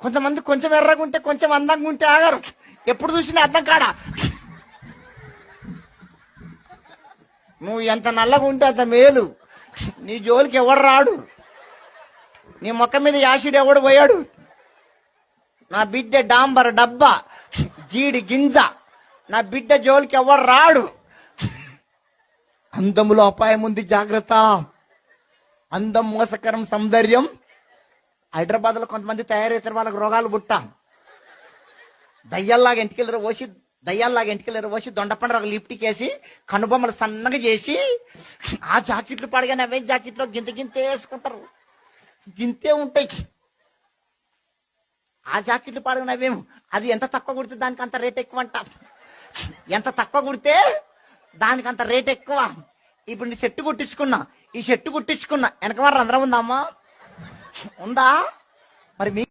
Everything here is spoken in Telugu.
కొంతమంది కొంచెం ఎర్రగా ఉంటే కొంచెం అందంగా ఉంటే ఆగారు. ఎప్పుడు చూసినా అర్థం కాడా? నువ్వు ఎంత నల్లగా ఉంటే అంత మేలు. నీ జోలికి ఎవడు రాడు? నీ మొక్క మీద యాసిడ్ ఎవడు పోయాడు? నా బిడ్డ డాంబర్ డబ్బా జీడి గింజ నా బిడ్డ జోలికి ఎవడు రాడు? అందములో అపాయం ఉంది జాగ్రత్త. అందం మోసకరం సౌందర్యం. హైదరాబాద్లో కొంతమంది తయారైతారు వాళ్ళకి రోగాలు పుట్ట. దయ్యాల్లాగా ఇంటికెళ్ళరు పోసి దయ్యాల్లాగా ఇంటికెళ్ళరు పోసి దొండపండు ఒక లిఫ్ట్కి కనుబొమ్మలు సన్నగా చేసి ఆ జాకెట్లు పడగానే అవే జాకెట్లో గింత గింత వేసుకుంటారు. గింతే ఉంటాయి. ఆ జాకెట్లు పడగానే అవేం అది ఎంత తక్కువ కుడితే దానికి అంత రేట్ ఎక్కువ అంట ఎంత తక్కువ కుడితే దానికి అంత రేట్ ఎక్కువ. ఇప్పుడు నీ చెట్టు కుట్టించుకున్నా ఈ చెట్టు కుట్టించుకున్నా వెనక వారు రంధ్రం ఉందా ఉందా? మరి మీ